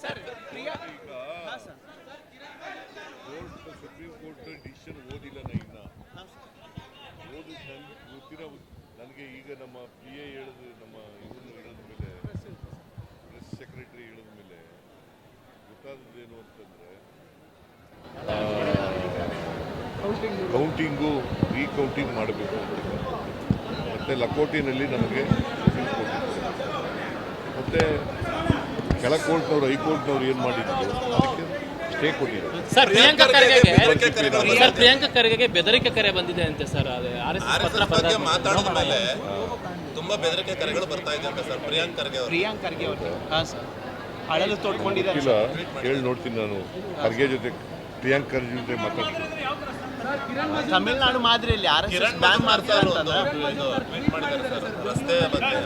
Sir court supreme court decision ಓದಿಲ್ಲ ನಾ ಇನ್ನ. ಓದಿ ನನ್ಗೆ ಗೊತ್ತಿರೋ ನನಗೆ ಈಗ ನಮ್ಮ ಪಿ ಎ ಹೇಳಿದ ನಮ್ಮ ಇವನು ಹೇಳಿದ ಮೇಲೆ ಪ್ರೆಸ್ ಸೆಕ್ರೆಟರಿ ಹೇಳಿದ ಮೇಲೆ ಗೊತ್ತಾದದ್ದೇನು ಅಂತಂದರೆ ಕೌಂಟಿಂಗು ರೀಕೌಂಟಿಂಗ್ ಮಾಡಬೇಕು ಮತ್ತೆ ಲಕೋಟಿನಲ್ಲಿ ನಮಗೆ ಮತ್ತೆ ಕೆಳ ಕೋರ್ಟ್ನವ್ರು ಹೈಕೋರ್ಟ್ನವ್ರು ಏನು ಮಾಡಿದ್ರು? ಅದಕ್ಕೆ ಸ್ಟೇ ಕೊಟ್ಟಿದ್ದಾರೆ. ಸರ್ ಪ್ರಿಯಾಂಕಾ ಖರ್ಗೆಗೆ ಸರ್ ಪ್ರಿಯಾಂಕಾ ಖರ್ಗೆಗೆ ಬೆದರಿಕೆ ಕರೆ ಬಂದಿದೆ ಅಂತೆ ಸರ್. ಅದು ಆರ್ ಎಸ್ ಎಸ್ ಪತ್ರ ಬಗ್ಗೆ ಮಾತಾಡಿದ ಮೇಲೆ ತುಂಬಾ ಬೆದರಿಕೆ ಕರೆಗಳು ಬರ್ತಾ ಇದೆ ಅಂತ ಸರ್ ಪ್ರಿಯಾಂಕ್ ಖರ್ಗೆ ಅವರು. ಪ್ರಿಯಾಂಕ್ ಖರ್ಗೆ ಹಾಂ ಸರ್. ಅಳಲು ತೋಡ್ಕೊಂಡಿದ್ದಾರೆ. ಇಲ್ಲ ಕೇಳಿ ನೋಡ್ತೀನಿ ನಾನು. ಖರ್ಗೆ ಜೊತೆ ಪ್ರಿಯಾಂಕ್ ಖರ್ಗೆ ಜೊತೆ ಮಾತಾಡ್ತೀನಿ. ತಮಿಳ್ನಾಡು ಮಾದರಿಯಲ್ಲಿ ಆರ್ ಎಸ್ ಬ್ಯಾನ್ ಮಾಡ್ತಾರೆ ಸರ್ ರಸ್ತೆ ಬಗ್ಗೆ.